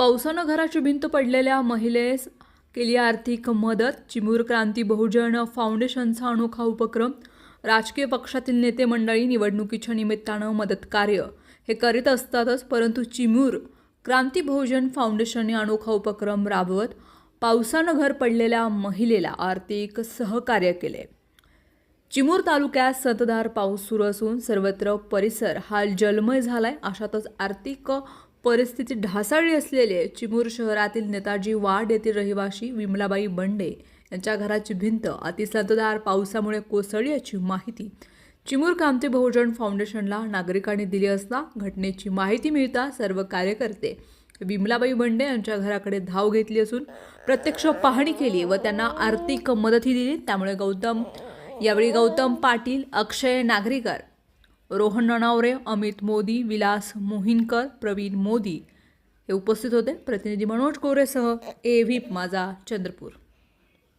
पावसानं घराची भिंत पडलेल्या महिलेस केली आर्थिक मदत. चिमूर क्रांती बहुजन फाउंडेशनचा अनोखा उपक्रम. राजकीय पक्षातील नेते मंडळी निवडणुकीच्या निमित्तानं मदत कार्य. हे करीत असतातच परंतु चिमूर क्रांती बहुजन फाउंडेशनने अनोखा उपक्रम राबवत पावसानं घर पडलेल्या महिलेला आर्थिक सहकार्य केले. चिमूर तालुक्यात संततधार पाऊस सुरू असून सर्वत्र परिसर हा जलमय झालाय. अशातच आर्थिक परिस्थिती ढासाळली असलेले चिमूर शहरातील नेताजी वाड येथील रहिवाशी विमलाबाई बंडे यांच्या घराची भिंत अतिसंततधार पावसामुळे कोसळली याची माहिती. चिमूर कामते बहुजन फाउंडेशनला नागरिकांनी दिली असता घटनेची माहिती मिळता सर्व कार्यकर्ते विमलाबाई बंडे यांच्या घराकडे धाव घेतली असून प्रत्यक्ष पाहणी केली व त्यांना आर्थिक मदतही दिली. त्यामुळे गौतम यावेळी गौतम पाटील अक्षय नागरीकर रोहन नणावरे अमित मोदी विलास मोहिनकर प्रवीण मोदी हे उपस्थित होते. प्रतिनिधी मनोज कोरेसह ए व्हीप माझा चंद्रपूर.